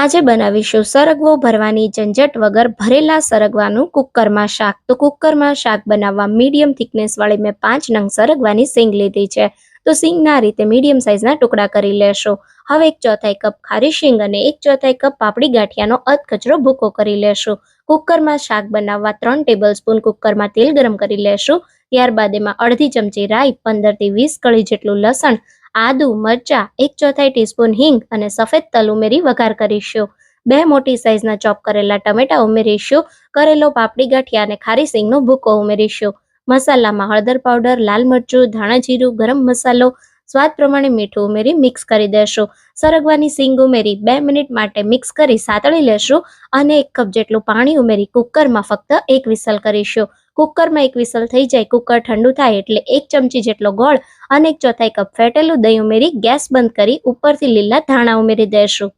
આજે બનાવીશું સરગવો ભરવાની ઝંઝટ વગર ભરેલા સરગવાનું કુકરમાં શાક. તો કુકરમાં શાક બનાવવા મીડિયમ થિકનેસ વાળી મેં પાંચ નંગ સરગવાની સિંગ લીધી છે. તો સિંગના રીતે મીડિયમ સાઇઝના ટુકડા કરી લેશો. હવે એક ચોથાઈ કપ ખારી શીંગ અને એક ચોથાઈ કપ પાપડી ગાંઠિયાનો અધકચરો ભૂકો કરી લેશું. કુકરમાં શાક બનાવવા ત્રણ ટેબલ સ્પૂન કુકરમાં તેલ ગરમ કરી લેશું. ત્યારબાદ એમાં અડધી ચમચી રાઈ, પંદરથી વીસ કળી જેટલું લસણ આદુ, મરચા, એક ચોથાઈ ટીસ્પૂન હિંગ અને સફેદ તલ ઉમેરી વઘાર કરીશું. બે મોટી સાઇઝના ચોપ કરેલા ટમેટા ઉમેરીશું. કરેલો પાપડી ગાંઠિયા અને ખારી સિંગનો ભૂકો ઉમેરીશું. મસાલામાં હળદર પાવડર, લાલ મરચું, ધાણા જીરું, ગરમ મસાલો, સ્વાદ પ્રમાણે મીઠું ઉમેરી મિક્સ કરી દેશું. સરગવાની સિંગ ઉમેરી બે મિનિટ માટે મિક્સ કરી સાતળી લેશું અને એક કપ જેટલું પાણી ઉમેરી કુકરમાં ફક્ત એક વિસલ કરીશું. કુકરમાં એક વિસલ થઈ જાય, કુકર ઠંડુ થાય એટલે એક ચમચી જેટલો ગોળ અને એક ચોથાઈ કપ ફેટેલું દહીં ઉમેરી ગેસ બંધ કરી ઉપરથી લીલા ધાણા ઉમેરી દેશું.